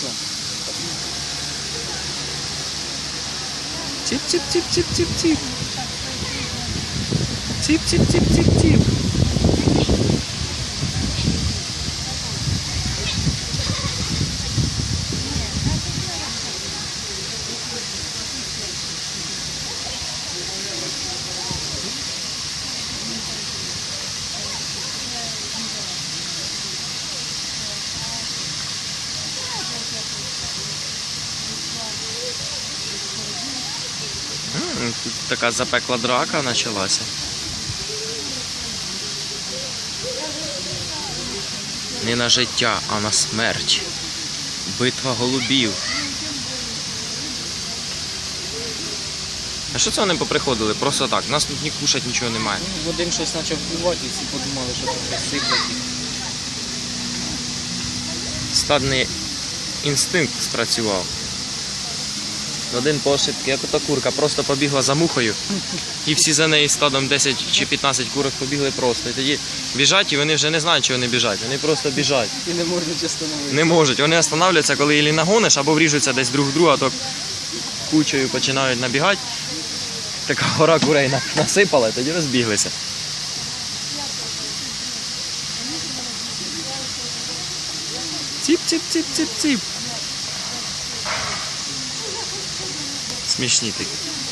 пішла. Тіп-тіп-тіп-тіп-тіп-тіп. Тіп-тіп-тіп-тіп-тіп. Тут така запекла драка почалася. Не на життя, а на смерть. Битва голубів. А що це вони поприходили? Просто так. Нас тут ні кушать нічого немає. Ну, Один щось почав плювати, і всі подумали, що там щось сиплять. Стадний інстинкт спрацював. Один пошепки, як ота курка, просто побігла за мухою. І всі за нею стадом 10 чи 15 курок побігли просто. І тоді біжать, і вони вже не знають, що вони біжать. Вони просто біжать. І не можна остановити. Не можуть. Вони останавливаються, коли ілі нагониш, або вріжуться десь друг в друга, то кучею починають набігати. Така гора курей насипала, і тоді розбіглися. Ціп, Смішні такі.